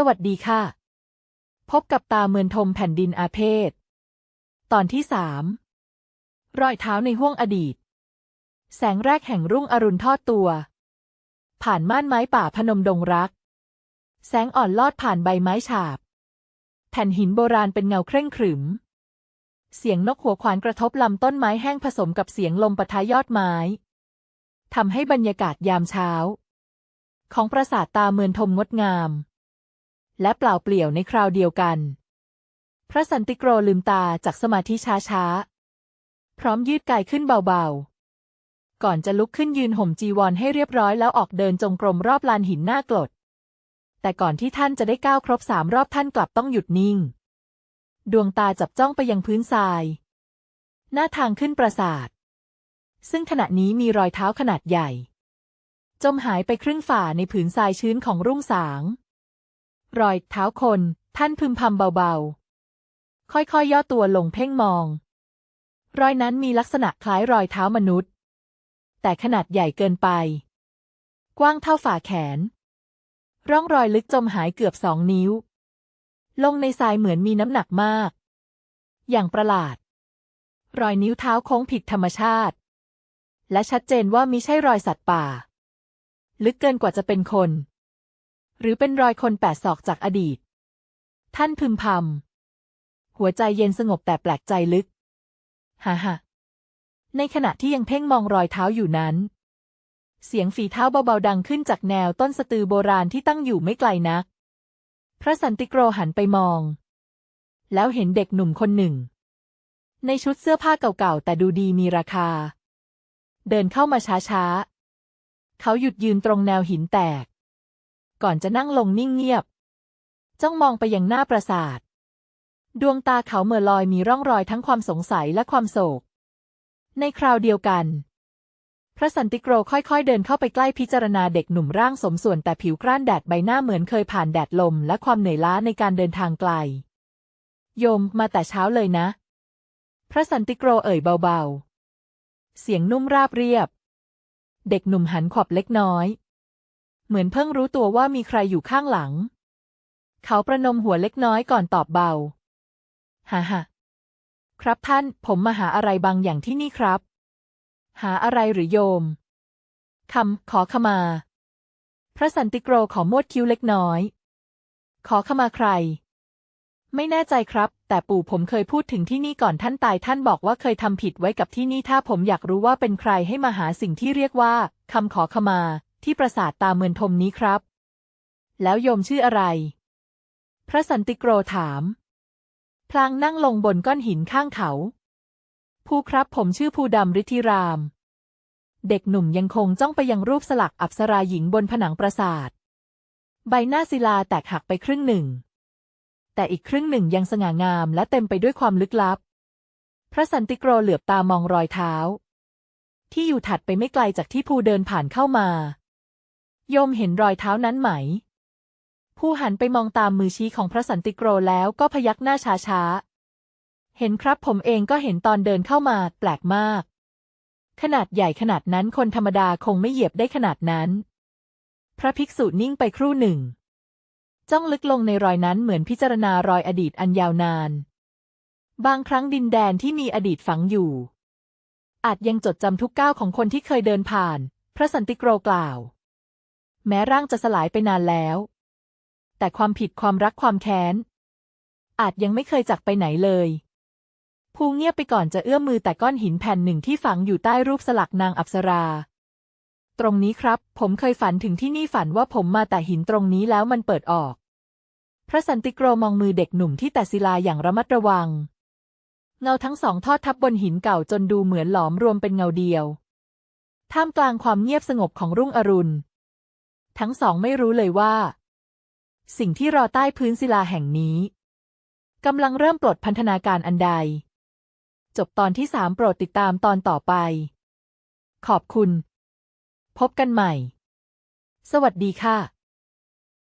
สวัสดีค่ะ พบกับตาเมือนทมแผ่นดินอาเพศ ตอนที่สามรอยเท้าในห้วงอดีต แสงแรกแห่งรุ่งอรุณทอดตัว ผ่านม่านไม้ป่าพนมดงรัก แสงอ่อนลอดผ่านใบไม้ฉาบ แผ่นหินโบราณเป็นเงาเคร่งขรึม เสียงนกหัวขวานกระทบลำต้นไม้แห้งผสมกับเสียงลมปะทะยอดไม้ทำให้บรรยากาศยามเช้า ของปราสาทตาเมือนทมงดงาม และเปล่าเปลี่ยวในคราวเดียวกัน พระสันติโกรลืมตาจากสมาธิช้าๆ พร้อมยืดกายขึ้นเบาๆ ก่อนจะลุกขึ้นยืนห่มจีวรให้เรียบร้อยแล้วออกเดินจงกรมรอบลานหินหน้ากรด แต่ก่อนที่ท่านจะได้ก้าวครบสามรอบท่านกลับต้องหยุดนิ่ง ดวงตาจับจ้องไปยังพื้นทราย หน้าทางขึ้นปราสาท ซึ่งขณะนี้มีรอยเท้าขนาดใหญ่ จมหายไปครึ่งฝ่าในผืนทรายชื้นของรุ่งสาง รอยเท้าคน ท่านพึมพำเบาๆ ค่อยๆย่อตัวลงเพ่งมอง รอยนั้นมีลักษณะคล้ายรอยเท้ามนุษย์ แต่ขนาดใหญ่เกินไป กว้างเท่าฝ่าแขน ร่องรอยลึกจมหายเกือบสองนิ้ว ลงในทรายเหมือนมีน้ำหนักมาก อย่างประหลาด รอยนิ้วเท้าโค้งผิดธรรมชาติ และชัดเจนว่ามิใช่รอยสัตว์ป่า ลึกเกินกว่าจะเป็นคน หรือเป็นรอยคนแปดศอกจากอดีต ท่านพึมพำหัวใจเย็นสงบแต่แปลกใจลึกฮ่าฮ่าในขณะที่ยังเพ่งมองรอยเท้าอยู่นั้น เสียงฝีเท้าเบาๆดังขึ้นจากแนวต้นสตือโบราณที่ตั้งอยู่ไม่ไกลนัก พระสันติโกรหันไปมอง แล้วเห็นเด็กหนุ่มคนหนึ่ง ในชุดเสื้อผ้าเก่าๆ แต่ดูดีมีราคา เดินเข้ามาช้าๆ เขาหยุดยืนตรงแนวหินแตก ก่อนจะนั่งลงนิ่งเงียบ จ้องมองไปยังหน้าปราสาท ดวงตาเขาเมื่อลอยมีร่องรอยทั้งความสงสัยและความโศก ในคราวเดียวกัน พระสันติโกรค่อยๆ เดินเข้าไปใกล้พิจารณาเด็กหนุ่มร่างสมส่วนแต่ผิวกร้านแดดใบหน้าเหมือนเคยผ่านแดดลมและความเหนื่อยล้าในการเดินทางไกล โยมมาแต่เช้าเลยนะ พระสันติโกรเอ่ยเบาๆ เสียงนุ่มราบเรียบ เด็กหนุ่มหันขวับเล็กน้อย เหมือนเพิ่งรู้ตัวว่ามีใครอยู่ข้างหลัง เขาประนมหัวเล็กน้อยก่อนตอบเบา ฮ่าฮ่าครับท่าน ผมมาหาอะไรบางอย่างที่นี่ครับ หาอะไรหรือโยม คำขอขมา พระสันติโกรขอมวดคิ้วเล็กน้อย ขอขมาใคร ไม่แน่ใจครับ แต่ปู่ผมเคยพูดถึงที่นี่ก่อนท่านตายท่านบอกว่าเคยทำผิดไว้กับที่นี่ถ้าผมอยากรู้ว่าเป็นใครให้มาหาสิ่งที่เรียกว่าคำขอขมา ที่ปราสาทตาเมือนทมนี้ครับ แล้วโยมชื่ออะไร พระสันติโกรถาม พลางนั่งลงบนก้อนหินข้างเขา ผู้ครับผมชื่อภูดำฤทธิราม เด็กหนุ่มยังคงจ้องไปยังรูปสลักอัปสราหญิงบนผนังปราสาท ใบหน้าศิลาแตกหักไปครึ่งหนึ่ง แต่อีกครึ่งหนึ่งยังสง่างามและเต็มไปด้วยความลึกลับ พระสันติโกรเหลือบตามองรอยเท้าที่อยู่ถัดไปไม่ไกลจากที่ภูเดินผ่านเข้ามา โยมเห็นรอยเท้านั้นไหม ผู้หันไปมองตามมือชี้ของพระสันติโกรแล้วก็พยักหน้าช้าๆ เห็นครับผมเองก็เห็นตอนเดินเข้ามา แปลกมาก ขนาดใหญ่ขนาดนั้นคนธรรมดาคงไม่เหยียบได้ขนาดนั้น พระภิกษุนิ่งไปครู่หนึ่ง จ้องลึกลงในรอยนั้นเหมือนพิจารณารอยอดีตอันยาวนาน บางครั้งดินแดนที่มีอดีตฝังอยู่ อาจยังจดจำทุกก้าวของคนที่เคยเดินผ่าน พระสันติโกรกล่าว แม้ร่างจะสลายไปนานแล้ว แต่ความผิดความรักความแค้น อาจยังไม่เคยจากไปไหนเลยภูเงียบไปก่อนจะเอื้อมมือแต่ก้อนหินแผ่นหนึ่งที่ฝังอยู่ใต้รูปสลักนางอัปสรา ตรงนี้ครับ ผมเคยฝันถึงที่นี่ฝันว่าผมมาแต่หินตรงนี้แล้วมันเปิดออก พระสันติโกรมองมือเด็กหนุ่มที่แต่ศิลาอย่างระมัดระวัง เงาทั้งสองทอดทับบนหินเก่าจนดูเหมือนหลอมรวมเป็นเงาเดียว ท่ามกลางความเงียบสงบของรุ่งอรุณ ทั้งสองไม่รู้เลยว่า สิ่งที่รอใต้พื้นศิลาแห่งนี้กำลังเริ่มปลดพันธนาการอันใด จบตอนที่สามโปรดติดตามตอนต่อไป ขอบคุณ พบกันใหม่ สวัสดีค่ะ